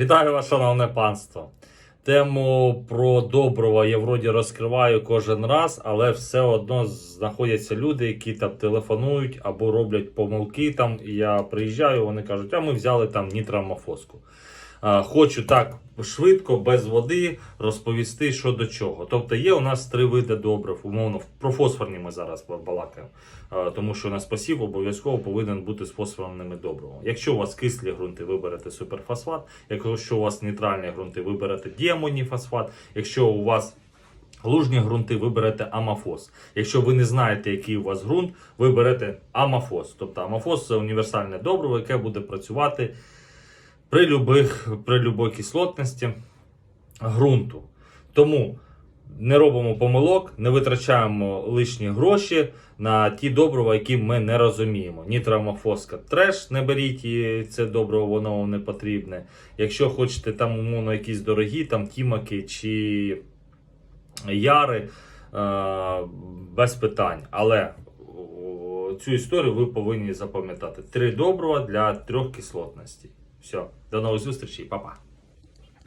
Вітаю вас, шановне панство. Тему про доброго я вроді розкриваю кожен раз, але все одно знаходяться люди, які там телефонують або роблять помилки. Там я приїжджаю, вони кажуть, а ми взяли там нітрамофоску. Хочу так швидко, без води розповісти, що до чого. Тобто є у нас три види добрив, умовно, про фосфорні ми зараз балакаємо. Тому що у нас посів обов'язково повинен бути з фосфорними добривами. Якщо у вас кислі ґрунти, ви берете суперфосфат. Якщо у вас нейтральні ґрунти, ви берете діамоній моніфосфат. Якщо у вас Лужні ґрунти ви берете амафос. Якщо ви не знаєте, який у вас ґрунт, ви берете амафос. Тобто амафос це універсальне добриво, яке буде працювати при любих, при любої кислотності ґрунту. Тому не робимо помилок, не витрачаємо лишні гроші на ті добрива, які ми не розуміємо. Нітроамофоска треш, не беріть і це добриво, воно вам не потрібне. Якщо хочете там умовно якісь дорогі, там тімаки чи яри, е, без питань. Але цю історію ви повинні запам'ятати. Три добрива для трьох кислотностей. Все, до нових зустрічей, па-па.